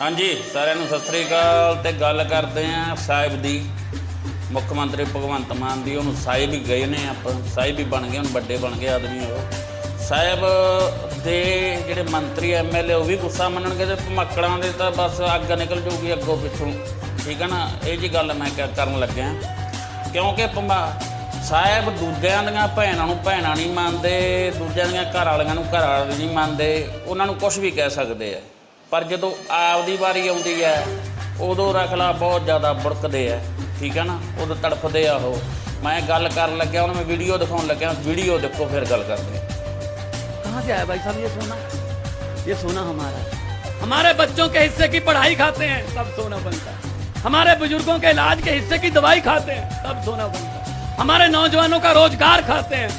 ਹਾਂਜੀ, ਸਾਰਿਆਂ ਨੂੰ ਸਤਿ ਸ੍ਰੀ ਅਕਾਲ ਤੇ ਗੱਲ ਕਰਦੇ ਆਂ ਸਾਹਿਬ ਦੀ। ਮੁੱਖ ਮੰਤਰੀ ਭਗਵੰਤ ਮਾਨ ਦੀ, ਉਹਨੂੰ ਸਾਹਿਬ ਹੀ ਗਏ ਨੇ ਆਪਾਂ। ਸਾਹਿਬ ਹੀ ਬਣ ਗਏ ਹੁਣ ਵੱਡੇ ਬਣ ਗਏ ਆਦਮੀ ਉਹ। ਸਾਹਿਬ ਦੇ ਜਿਹੜੇ ਮੰਤਰੀ ਐਮਐਲਏ ਉਹ ਵੀ ਗੁੱਸਾ ਮੰਨਣਗੇ ਤੇ ਭਮੱਕੜਾਂ ਦੇ ਤਾਂ ਬਸ ਅੱਗ ਨਿਕਲ ਜੂਗੀ ਅੱਗੋਂ ਪਿੱਛੋਂ। ਠੀਕ ਹੈ ਨਾ? ਇਹ ਜੀ ਗੱਲ ਮੈਂ ਕ- ਕਰਨ ਲੱਗਿਆ। ਕਿਉਂਕਿ ਭਮਾ- ਸਾਹਿਬ ਦੂਜਿਆਂ ਦੀਆਂ ਭੈਣਾਂ ਨੂੰ ਭੈਣਾਂ ਨਹੀਂ ਮੰਨਦੇ, ਦੂਜਿਆਂ ਦੀਆਂ ਘਰ ਵਾਲੀਆਂ ਨੂੰ ਘਰ ਵਾਲੇ ਨਹੀਂ ਮੰਨਦੇ। ਉਹਨਾਂ ਨੂੰ ਕੁਝ ਵੀ ਕਹਿ ਸਕਦੇ ਆ। ਪਰ ਜਦੋਂ ਆਪਦੀ ਵਾਰੀ ਆਉਂਦੀ ਹੈ ਉਦੋਂ ਰਖਲਾ ਬਹੁਤ ਜ਼ਿਆਦਾ ਬੁੜਕਦੇ ਆ ਠੀਕ ਹੈ ਨਾ ਉਦੋਂ ਤੜਫਦੇ ਆ ਉਹ ਮੈਂ ਗੱਲ ਕਰਨ ਲੱਗਿਆ ਉਹਨਾਂ ਮੈਂ ਵੀਡੀਓ ਦਿਖਾਉਣ ਲੱਗਿਆ ਵੀਡੀਓ ਦੇਖੋ ਫਿਰ ਗੱਲ ਕਰਦੇ ਹਾਂ कहाँ से आया भाई साहब ये सोना ये सोना हमारा है हमारे बच्चों के हिस्से की पढ़ाई खाते हैं तब सोना बनता है हमारे बुजुर्गों के इलाज के हिस्से की दवाई खाते हैं तब सोना बनता है हमारे नौजवानों का रोजगार खाते हैं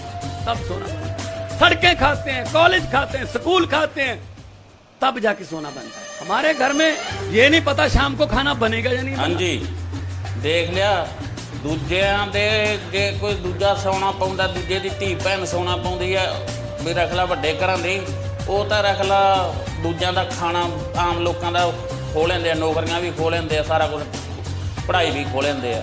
तब सोना बनता है सड़कें खाते हैं कॉलेज खाते हैं स्कूल खाते हैं तब जाके सोना बनता है हमारे घर में ये नहीं पता शाम को खाना बनेगा या नहीं बनेगा। ਹਾਂਜੀ ਦੇਖ ਲਿਆ ਦੂਜਿਆਂ ਦੇ ਜੇ ਕੋਈ ਦੂਜਾ ਸੋਨਾ ਪਾਉਂਦਾ ਦੂਜੇ ਦੀ ਧੀ ਭੈਣ ਸੋਨਾ ਪਾਉਂਦੀ ਆ ਵੀ ਰੱਖ ਲਾ ਵੱਡੇ ਘਰਾਂ ਦੀ ਉਹ ਤਾਂ ਰੱਖ ਲਾ ਦੂਜਿਆਂ ਦਾ ਖਾਣਾ ਆਮ ਲੋਕਾਂ ਦਾ ਖੋ ਲੈਂਦੇ ਆ ਨੌਕਰੀਆਂ ਵੀ ਖੋ ਲੈਂਦੇ ਆ ਸਾਰਾ ਕੁਝ ਪੜ੍ਹਾਈ ਵੀ ਖੋ ਲੈਂਦੇ ਆ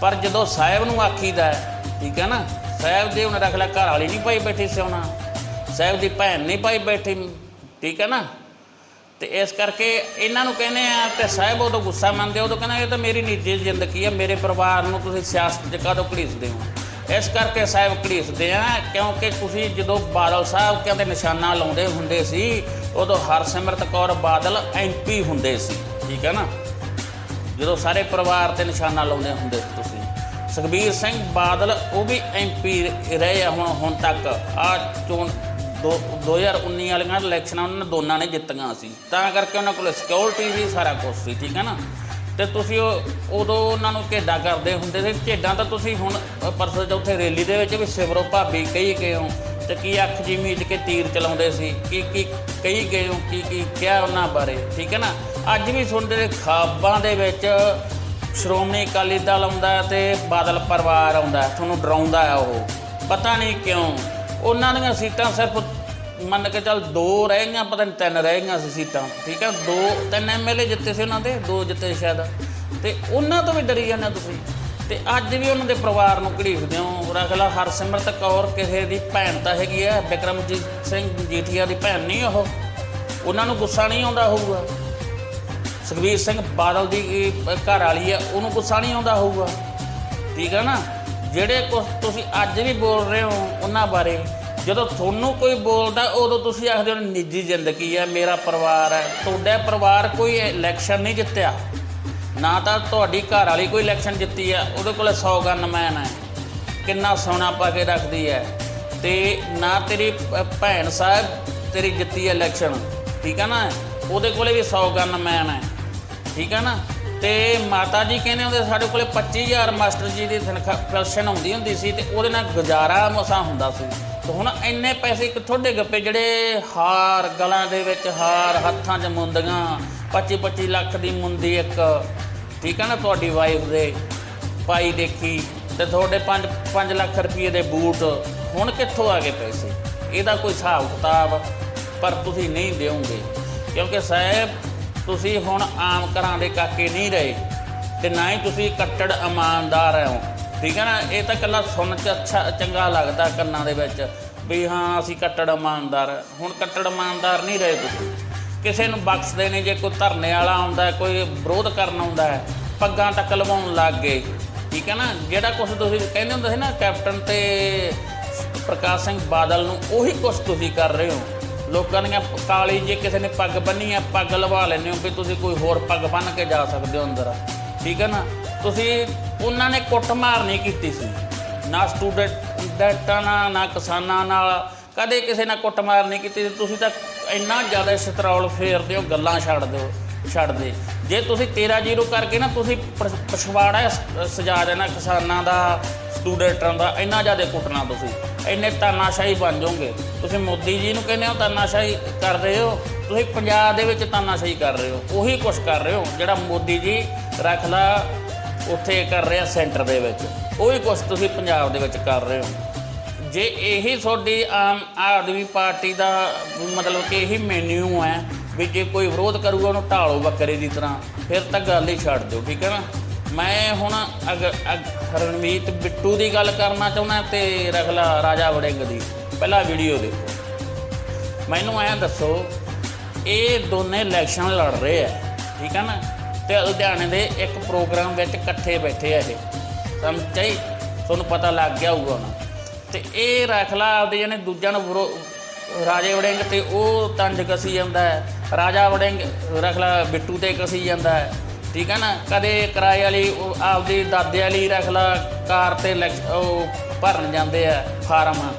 ਪਰ ਜਦੋਂ ਸਾਹਿਬ ਨੂੰ ਆਖੀਦਾ ਹੈ, ਠੀਕ ਹੈ ਨਾ ਸਾਹਿਬ ਦੇ ਉਹਨੇ ਰੱਖ ਲਿਆ ਘਰ ਵਾਲੀ ਨਹੀਂ ਪਾਈ ਬੈਠੀ ਸੋਨਾ ਸਾਹਿਬ ਦੀ ਭੈਣ ਨਹੀਂ ਪਾਈ ਬੈਠੀ ਠੀਕ ਹੈ ਨਾ ਤੇ ਇਸ ਕਰਕੇ ਇਹਨਾਂ ਨੂੰ ਕਹਿੰਦੇ ਆ ਤੇ ਸਾਹਿਬ ਉਦੋਂ ਗੁੱਸਾ ਮੰਨਦੇ ਉਦੋਂ ਕਹਿੰਦਾ ਇਹ ਤਾਂ ਮੇਰੀ ਨਿੱਜੀ ਜ਼ਿੰਦਗੀ ਆ, ਮੇਰੇ ਪਰਿਵਾਰ ਨੂੰ ਤੁਸੀਂ ਸਿਆਸਤ 'ਚ ਕਾਹਦੋਂ ਘੜੀਸਦੇ ਹੋ? ਇਸ ਕਰਕੇ ਸਾਹਿਬ ਘੜੀਸਦੇ ਆ, ਕਿਉਂਕਿ ਤੁਸੀਂ ਜਦੋਂ ਬਾਦਲ ਸਾਹਿਬ ਕਹਿੰਦੇ ਨਿਸ਼ਾਨਾ ਲਾਉਂਦੇ ਹੁੰਦੇ ਸੀ, ਉਦੋਂ ਹਰਸਿਮਰਤ ਕੌਰ ਬਾਦਲ ਐਮਪੀ ਹੁੰਦੇ ਸੀ, ਠੀਕ ਹੈ ਨਾ? ਜਦੋਂ ਸਾਰੇ ਪਰਿਵਾਰ ਤੇ ਨਿਸ਼ਾਨਾ ਲਾਉਂਦੇ ਹੁੰਦੇ ਸੀ ਤੁਸੀਂ। ਸੁਖਬੀਰ ਸਿੰਘ ਬਾਦਲ, ਉਹ ਵੀ ਐਮਪੀ ਰਹੇ ਆ ਹੁਣ ਹੁਣ ਤੱਕ। ਆ ਚੋਣ ਦੋ- 2019 ਵਾਲੀਆਂ ਇਲੈਕਸ਼ਨਾਂ ਉਹਨਾਂ ਨੇ ਦੋਨਾਂ ਨੇ ਜਿੱਤੀਆਂ ਸੀ। ਤਾਂ ਕਰਕੇ ਉਹਨਾਂ ਕੋਲ ਸਿਕਿਉਰਿਟੀ ਸੀ, ਸਾਰਾ ਕੁਝ ਸੀ, ਠੀਕ ਹੈ ਨਾ? ਤੇ ਤੁਸੀਂ ਉਹ, ਉਦੋਂ ਉਹਨਾਂ ਨੂੰ ਝੇਡਾ ਕਰਦੇ ਹੁੰਦੇ ਸੀ ਝੇਡਾਂ ਤਾਂ ਤੁਸੀਂ ਹੁਣ ਪਰਸੋਂ ਚੌਥੇ ਰੈਲੀ ਦੇ ਵਿੱਚ ਵੀ ਸਿਵਰੋ ਭਾਬੀ ਕਹੀ ਗਏ ਹੋ, ਤੇ ਕੀ ਅੱਖ ਜੀ ਮੀਚ ਕੇ ਤੀਰ ਚਲਾਉਂਦੇ ਸੀ, ਕੀ ਕੀ ਕਹੀ ਗਏ ਹੋ, ਕੀ ਕੀ ਕਿਹਾ ਉਹਨਾਂ ਬਾਰੇ, ਠੀਕ ਹੈ ਨਾ? ਅੱਜ ਵੀ ਸੁਣਦੇ ਨੇ, ਖਾਬਾਂ ਦੇ ਵਿੱਚ ਸ਼੍ਰੋਮਣੀ ਅਕਾਲੀ ਦਲ ਆਉਂਦਾ ਹੈ ਤੇ ਬਾਦਲ ਪਰਿਵਾਰ ਆਉਂਦਾ, ਤੁਹਾਨੂੰ ਡਰਾਉਂਦਾ ਹੈ ਉਹ, ਪਤਾ ਨਹੀਂ ਕਿਉਂ। ਉਹਨਾਂ ਦੀਆਂ ਸੀਟਾਂ ਸਿਰਫ ਮੰਨ ਕੇ ਚੱਲ ਦੋ ਰਹਿ ਗਈਆਂ, ਪਤਾ ਨਹੀਂ ਤਿੰਨ ਰਹਿ ਗਈਆਂ ਸੀ ਸੀਟਾਂ, ਠੀਕ ਹੈ? ਦੋ, ਤਿੰਨ ਐਮਐਲਏ ਜਿੱਤੇ ਸੀ ਉਹਨਾਂ ਦੇ, ਦੋ ਜਿੱਤੇ ਸ਼ਾਇਦ। ਤੇ ਉਹਨਾਂ ਤੋਂ ਵੀ ਡਰੀ ਜਾਂਦੇ ਤੁਸੀਂ। ਤੇ ਅੱਜ ਵੀ ਉਹਨਾਂ ਦੇ ਪਰਿਵਾਰ ਨੂੰ ਘੜੀਸਦੇ ਹੋ। ਰਖਲਾ ਹਰਸਿਮਰਤ ਕੌਰ ਕਿਸੇ ਦੀ ਭੈਣ ਤਾਂ ਹੈਗੀ ਹੈ ਬਿਕਰਮਜੀਤ ਸਿੰਘ ਜੀਠੀਆ ਦੀ ਭੈਣ ਨਹੀਂ ਉਹ। ਉਹਨਾਂ ਨੂੰ ਗੁੱਸਾ ਨਹੀਂ ਆਉਂਦਾ ਹੋਊਗਾ। ਸੁਖਬੀਰ ਸਿੰਘ ਬਾਦਲ ਦੀ ਘਰ ਵਾਲੀ ਆ ਉਹਨੂੰ ਗੁੱਸਾ ਨਹੀਂ ਆਉਂਦਾ ਹੋਊਗਾ। ਠੀਕ ਹੈ ਨਾ? ਜਿਹੜੇ ਕੁਛ ਤੁਸੀਂ ਅੱਜ ਵੀ ਬੋਲ ਰਹੇ ਹੋ ਉਹਨਾਂ ਬਾਰੇ, ਜਦੋਂ ਤੁਹਾਨੂੰ ਕੋਈ ਬੋਲਦਾ ਉਦੋਂ ਤੁਸੀਂ ਆਖਦੇ ਹੋ, ਨਿੱਜੀ ਜ਼ਿੰਦਗੀ ਹੈ, ਮੇਰਾ ਪਰਿਵਾਰ ਹੈ, ਤੁਹਾਡਾ ਪਰਿਵਾਰ ਕੋਈ ਇਲੈਕਸ਼ਨ ਨਹੀਂ ਜਿੱਤਿਆ। ਨਾ ਤਾਂ ਤੁਹਾਡੀ ਘਰ ਵਾਲੀ ਕੋਈ ਇਲੈਕਸ਼ਨ ਜਿੱਤੀ ਆ ਉਹਦੇ ਕੋਲ 100 ਗਨਮੈਨ ਹੈ, ਕਿੰਨਾ ਸੋਨਾ ਪਾ ਕੇ ਰੱਖਦੀ ਹੈ। ਤੇ ਨਾ ਤੇਰੀ ਭੈਣ ਸਾਹਿਬ ਤੇਰੀ ਜਿੱਤੀ ਹੈ ਇਲੈਕਸ਼ਨ ਠੀਕ ਹੈ ਨਾ? ਉਹਦੇ ਕੋਲੇ ਵੀ 100 ਗਨਮੈਨ ਹੈ, ਠੀਕ ਹੈ ਨਾ? ਤੇ ਮਾਤਾ ਜੀ ਕਹਿੰਦੇ ਹੁੰਦੇ ਸਾਡੇ ਕੋਲੇ 25000 ਮਾਸਟਰ ਜੀ ਦੀ ਤਨਖਾਹ ਪੈਨਸ਼ਨ ਆਉਂਦੀ ਹੁੰਦੀ ਸੀ ਤੇ ਉਹਦੇ ਨਾਲ ਗੁਜ਼ਾਰਾ ਮਸਾ ਹੁੰਦਾ ਸੀ। ਤੇ ਹੁਣ ਇੰਨੇ ਪੈਸੇ ਕਿੱਥੋਂ ਡਿੱਗ ਗੱਪੇ ਜਿਹੜੇ ਹਾਰ ਗਲਾਂ ਦੇ ਵਿੱਚ ਹਾਰ ਹੱਥਾਂ 'ਚ ਮੁੰਦੀਆਂ 25 25 ਲੱਖ ਦੀ ਮੁੰਦੀ ਇੱਕ, ਠੀਕ ਹੈ ਨਾ ਤੁਹਾਡੀ ਵਾਈਫ ਦੇ ਪਾਈ ਦੇਖੀ ਤੇ ਤੁਹਾਡੇ 5 5 ਲੱਖ ਰੁਪਏ ਦੇ ਬੂਟ, ਹੁਣ ਕਿੱਥੋਂ ਆ ਗਏ ਪੈਸੇ? ਇਹਦਾ ਕੋਈ ਹਿਸਾਬ ਕਿਤਾਬ ਪਰ ਤੁਸੀਂ ਨਹੀਂ ਦਿਓਗੇ। ਕਿਉਂਕਿ ਸਾਹਿਬ ਤੁਸੀਂ ਹੁਣ ਆਮ ਘਰਾਂ ਦੇ ਕਾਕੇ ਨਹੀਂ ਰਹੇ ਤੇ ਨਾ ਹੀ ਤੁਸੀਂ ਕੱਟੜ ਇਮਾਨਦਾਰ ਹੋ। ਠੀਕ ਹੈ ਨਾ? ਇਹ ਤਾਂ ਕੱਲਾ ਸੁਣ ਚ ਅੱਛਾ, ਚੰਗਾ ਲੱਗਦਾ ਕੰਨਾਂ ਦੇ ਵਿੱਚ ਵੀ ਹਾਂ, ਅਸੀਂ ਕੱਟੜ ਇਮਾਨਦਾਰ। ਹੁਣ ਕੱਟੜ ਇਮਾਨਦਾਰ ਨਹੀਂ ਰਹੇ ਤੁਸੀਂ। ਕਿਸੇ ਨੂੰ ਬਖਸ਼ਦੇ ਨਹੀਂ, ਜੇ ਕੋਈ ਧਰਨੇ ਵਾਲਾ ਆਉਂਦਾ, ਕੋਈ ਵਿਰੋਧ ਕਰਨ ਆਉਂਦਾ ਹੈ ਪੱਗਾਂ ਤੱਕ ਲਵਾਉਣ ਲੱਗ ਗਏ। ਠੀਕ ਹੈ ਨਾ? ਜਿਹੜਾ ਕੁਝ ਤੁਸੀਂ ਕਹਿੰਦੇ ਹੁੰਦੇ ਸੀ ਨਾ, ਕੈਪਟਨ ਤੇ ਪ੍ਰਕਾਸ਼ ਸਿੰਘ ਬਾਦਲ ਨੂੰ, ਉਹੀ ਕੁਝ ਤੁਸੀਂ ਕਰ ਰਹੇ ਹੋ। ਲੋਕਾਂ ਦੀਆਂ ਕਾਲੀ ਜੇ ਕਿਸੇ ਨੇ ਪੱਗ ਬੰਨੀ ਆ, ਪੱਗ ਲਵਾ ਲੈਂਦੇ ਹੋ ਵੀ ਤੁਸੀਂ ਕੋਈ ਹੋਰ ਪੱਗ ਬੰਨ ਕੇ ਜਾ ਸਕਦੇ ਹੋ ਅੰਦਰ। ਠੀਕ ਹੈ ਨਾ? ਤੁਸੀਂ ਉਹਨਾਂ ਨੇ ਕੁੱਟਮਾਰ ਨਹੀਂ ਕੀਤੀ ਸੀ। ਨਾ ਸਟੂਡੈਂਟਾਂ ਨਾਲ, ਨਾ ਕਿਸਾਨਾਂ ਨਾਲ ਕਦੇ ਕਿਸੇ ਨਾਲ ਕੁੱਟਮਾਰ ਨਹੀਂ ਕੀਤੀ ਤੁਸੀਂ ਤਾਂ ਇੰਨਾ ਜ਼ਿਆਦਾ ਸਤਰੌਲ ਫੇਰਦੇ ਹੋ, ਗੱਲਾਂ ਛੱਡ ਦਿਓ ਛੱਡ ਦੇ ਜੇ ਤੁਸੀਂ 13 ਜ਼ੀਰੋ ਕਰਕੇ ਨਾ ਤੁਸੀਂ ਪ- ਪਛਵਾੜਾ ਸ- ਸਜਾ ਦੇਣਾ ਕਿਸਾਨਾਂ ਦਾ ਸਟੂਡੈਂਟਾਂ ਦਾ, ਇੰਨਾ ਜ਼ਿਆਦਾ ਕੁੱਟਣਾ ਤੁਸੀਂ। ਇੰਨੇ ਤਾਨਾਸ਼ਾਹੀ ਬਣ ਜਾਓਗੇ। ਤੁਸੀਂ ਮੋਦੀ ਜੀ ਨੂੰ ਕਹਿੰਦੇ ਹੋ ਤਾਨਾਸ਼ਾਹੀ ਕਰ ਰਹੇ ਹੋ। ਤੁਸੀਂ ਪੰਜਾਬ ਦੇ ਵਿੱਚ ਤਾਨਾਸ਼ਾਹੀ ਕਰ ਰਹੇ ਹੋ। ਉਹੀ ਕੁਛ ਕਰ ਰਹੇ ਹੋ, ਜਿਹੜਾ ਮੋਦੀ ਜੀ ਰਖਲਾ ਉੱਥੇ ਕਰ ਰਿਹਾ ਸੈਂਟਰ ਦੇ ਵਿੱਚ। ਉਹੀ ਕੁਛ ਤੁਸੀਂ ਪੰਜਾਬ ਦੇ ਵਿੱਚ ਕਰ ਰਹੇ ਹੋ। ਜੇ ਇਹੀ ਤੁਹਾਡੀ ਆਮ ਆਦਮੀ ਪਾਰਟੀ ਦਾ, ਮਤਲਬ ਕਿ ਇਹੀ ਮੈਨਿਊ ਹੈ ਵੀ ਜੇ ਕੋਈ ਵਿਰੋਧ ਕਰੂਗਾ, ਉਹਨੂੰ ਢਾਲੋ ਬੱਕਰੇ ਦੀ ਤਰ੍ਹਾਂ, ਫਿਰ ਤਾਂ ਗੱਲ ਹੀ ਛੱਡ ਦਿਓ, ਠੀਕ ਹੈ ਨਾ? ਮੈਂ ਹੁਣ ਅਗਰ ਅਗ- ਰਣਮੀਤ ਬਿੱਟੂ ਦੀ ਗੱਲ ਕਰਨਾ ਚਾਹੁੰਦਾ ਤੇ ਰਖਲਾ ਰਾਜਾ ਵੜਿੰਗ ਦੀ। ਪਹਿਲਾ ਵੀਡੀਓ ਦੇਖੋ। ਮੈਨੂੰ ਐਂ ਦੱਸੋ, ਇਹ ਦੋਨੇ ਇਲੈਕਸ਼ਨ ਲੜ ਰਹੇ ਆ, ਠੀਕ ਹੈ ਨਾ? ਤੇ ਲੁਧਿਆਣੇ ਦੇ ਇੱਕ ਪ੍ਰੋਗਰਾਮ ਵਿੱਚ ਇਕੱਠੇ ਬੈਠੇ ਆ ਇਹ। ਸਮਝ ਤੁਹਾਨੂੰ ਪਤਾ ਲੱਗ ਗਿਆ ਹੋਊਗਾ ਹੁਣ। ਤੇ ਇਹ ਰਖਲਾ ਆਪਦੇ ਜਣੇ ਦੂਜਿਆਂ ਨੂੰ ਵਿਰੋ- ਰਾਜੇ ਵੜਿੰਗ ਤੇ ਉਹ ਤੰਜ ਕਸੀ ਜਾਂਦਾ ਹੈ। ਰਾਜਾ ਵੜਿੰਗ ਰਖਲਾ ਬਿੱਟੂ ਤੇ ਕਸੀ ਜਾਂਦਾ ਹੈ। ਠੀਕ ਹੈ ਨਾ? ਕਦੇ ਕਿਰਾਏ ਵਾਲੀ, ਉਹ ਆਪਦੀ ਦਾਦੇ ਵਾਲੀ ਰਖਲਾ ਕਾਰ ਤੇ ਇਲੈਕ- ਉਹ ਭਰਨ ਜਾਂਦੇ ਆ ਫਾਰਮ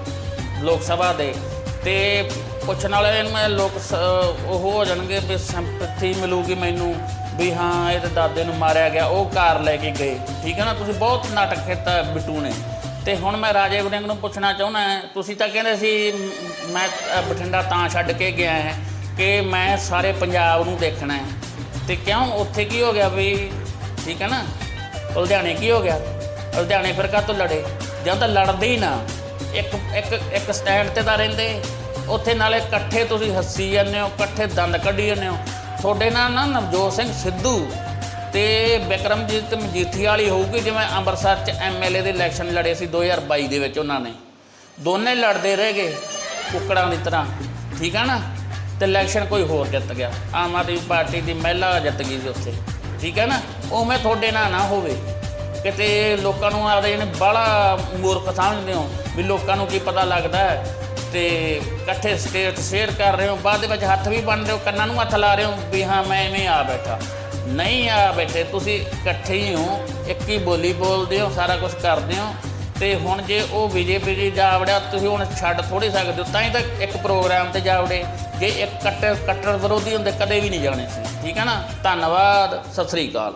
ਲੋਕ ਸਭਾ ਦੇ। ਤੇ ਪੁੱਛਣ ਵਾਲੇ ਨੂੰ ਮੈਂ ਲੋਕ ਸ- ਉਹ ਹੋ ਜਾਣਗੇ ਵੀ ਸਿੰਪਥੀ ਮਿਲੂਗੀ ਮੈਨੂੰ, ਵੀ ਹਾਂ ਇਹਦੇ ਦਾਦੇ ਨੂੰ ਮਾਰਿਆ ਗਿਆ, ਉਹ ਕਾਰ ਲੈ ਕੇ ਗਏ। ਠੀਕ ਹੈ ਨਾ? ਤੁਸੀਂ ਬਹੁਤ ਨਾਟਕ ਕੀਤਾ ਬਿੱਟੂ ਨੇ। ਤੇ ਹੁਣ ਮੈਂ ਰਾਜੇ ਵੜਿੰਗ ਨੂੰ ਪੁੱਛਣਾ ਚਾਹੁੰਦਾ ਤੁਸੀਂ ਤਾਂ ਕਹਿੰਦੇ ਸੀ, ਮੈਂ ਬਠਿੰਡਾ ਤਾਂ ਛੱਡ ਕੇ ਗਿਆ ਹੈ, ਕਿ ਮੈਂ ਸਾਰੇ ਪੰਜਾਬ ਨੂੰ ਦੇਖਣਾ ਹੈ। ਤੇ ਕਿਉਂ ਉੱਥੇ ਕੀ ਹੋ ਗਿਆ ਵੀ, ਠੀਕ ਹੈ ਨਾ? ਲੁਧਿਆਣੇ ਕੀ ਹੋ ਗਿਆ? ਲੁਧਿਆਣੇ ਫਿਰ ਕਾਹਤੋਂ ਲੜੇ? ਜਾਂ ਤਾਂ ਲੜਦੇ ਹੀ ਨਾ। ਇੱਕ ਇੱਕ ਇੱਕ ਸਟੈਂਡ ਤੇ ਤਾਂ ਰਹਿੰਦੇ। ਉੱਥੇ ਨਾਲੇ ਇਕੱਠੇ ਤੁਸੀਂ ਹੱਸੀ ਜਾਂਦੇ ਹੋ, ਇਕੱਠੇ ਦੰਦ ਕੱਢੀ ਜਾਂਦੇ ਹੋ। ਤੁਹਾਡੇ ਨਾਲ ਨਾ ਨਵਜੋਤ ਸਿੰਘ ਸਿੱਧੂ ਤੇ ਬਿਕਰਮਜੀਤ ਮਜੀਠੀ ਵਾਲੀ ਹੋਊਗੀ, ਜਿਵੇਂ ਅੰਮ੍ਰਿਤਸਰ ਚ ਐਮਐਲਏ ਦੇ ਇਲੈਕਸ਼ਨ ਲੜੇ ਸੀ 2022 ਦੇ ਵਿੱਚ ਉਹਨਾਂ ਨੇ। ਦੋਨੇ ਲੜਦੇ ਰਹਿ ਗਏ ਕੁੱਕੜਾਂ ਦੀ ਤਰ੍ਹਾਂ, ਠੀਕ ਹੈ ਨਾ? ਤੇ ਇਲੈਕਸ਼ਨ ਕੋਈ ਹੋਰ ਜਿੱਤ ਗਿਆ। ਆਮ ਆਦਮੀ ਪਾਰਟੀ ਦੀ ਮਹਿਲਾ ਜਿੱਤ ਗਈ ਸੀ ਉੱਥੇ, ਠੀਕ ਹੈ ਨਾ? ਉਵੇਂ ਤੁਹਾਡੇ ਨਾਲ ਨਾ ਹੋਵੇ। ਕਿਤੇ ਲੋਕਾਂ ਨੂੰ ਆਪਦੇ ਇਹਨੇ ਬਾਹਲਾ ਮੂਰਖ ਸਮਝਦੇ ਹੋ ਵੀ ਲੋਕਾਂ ਨੂੰ ਕੀ ਪਤਾ ਲੱਗਦਾ ਹੈ ਤੇ ਇਕੱਠੇ ਸਟੇਟ ਸ਼ੇਅਰ ਕਰ ਰਹੇ ਹੋ, ਬਾਅਦ ਦੇ ਵਿੱਚ ਹੱਥ ਵੀ ਬੰਨਦੇ ਹੋ, ਕੰਨਾਂ ਨੂੰ ਹੱਥ ਲਾ ਰਹੇ ਹੋ ਵੀ ਹਾਂ, ਮੈਂ ਐਵੇਂ ਆ ਬੈਠਾ। ਨਹੀਂ ਆ ਬੈਠੇ, ਤੁਸੀਂ ਇਕੱਠੇ ਹੀ ਹੋ, ਇੱਕ ਹੀ ਬੋਲੀ ਬੋਲਦੇ ਹੋ, ਸਾਰਾ ਕੁਝ ਕਰਦੇ ਹੋ। ਤੇ ਹੁਣ ਜੇ ਉਹ ਬੀਜੇਪੀ ਦੀ ਜਾ ਵੜਿਆ ਤੁਸੀਂ ਹੁਣ ਛੱਡ ਥੋੜੀ ਸਕਦੇ ਹੋ, ਤਾਂ ਹੀ ਤਾਂ ਇੱਕ ਪ੍ਰੋਗਰਾਮ ਤੇ ਜਾਵੜੇ। ਜੇ ਇੱਕ ਕੱਟਰ ਕੱਟਰ ਵਿਰੋਧੀ ਹੁੰਦੇ, ਕਦੇ ਵੀ ਨਹੀਂ ਜਾਣੇ ਸੀ। ਠੀਕ ਹੈ ਨਾ? ਧੰਨਵਾਦ, ਸਤਿ ਸ੍ਰੀ ਅਕਾਲ।